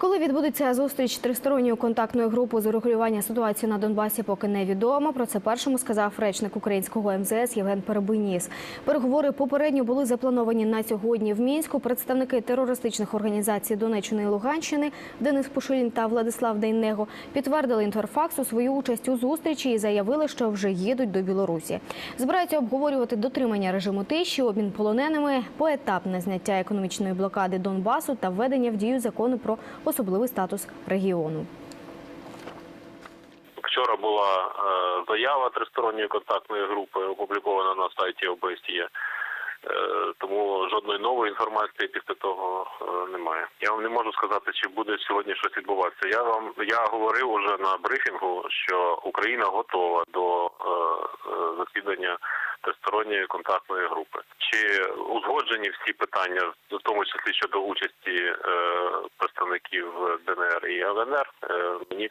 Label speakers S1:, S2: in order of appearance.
S1: Коли відбудеться зустріч тристоронньої контактної групи з урегулювання ситуації на Донбасі, поки невідомо. Про це першому сказав речник українського МЗС Євген Перебиніс. Переговори попередньо були заплановані на сьогодні в мінську. Представники терористичних організацій Донеччини і Луганщини Денис Пушилін та Владислав Дейнего підтвердили інтерфаксу свою участь у зустрічі і заявили, що вже їдуть до Білорусі. Збираються обговорювати дотримання режиму тиші, обмін полоненими, поетапне зняття економічної блокади Донбасу та введення в дію закону про особливий статус регіону.
S2: Вчора була е, заява тристоронньої контактної групи, опублікована на сайті ОБСЄ. Е, тому жодної нової інформації після того е, немає. Я вам не можу сказати, чи буде сьогодні щось відбуватися. Я вам я говорив уже на брифінгу, що Україна готова до засідання тристоронньої контактної групи. Чи узгоджені всі питання, в тому числі щодо участі е, представників ДНР і ЛНР, е, мені.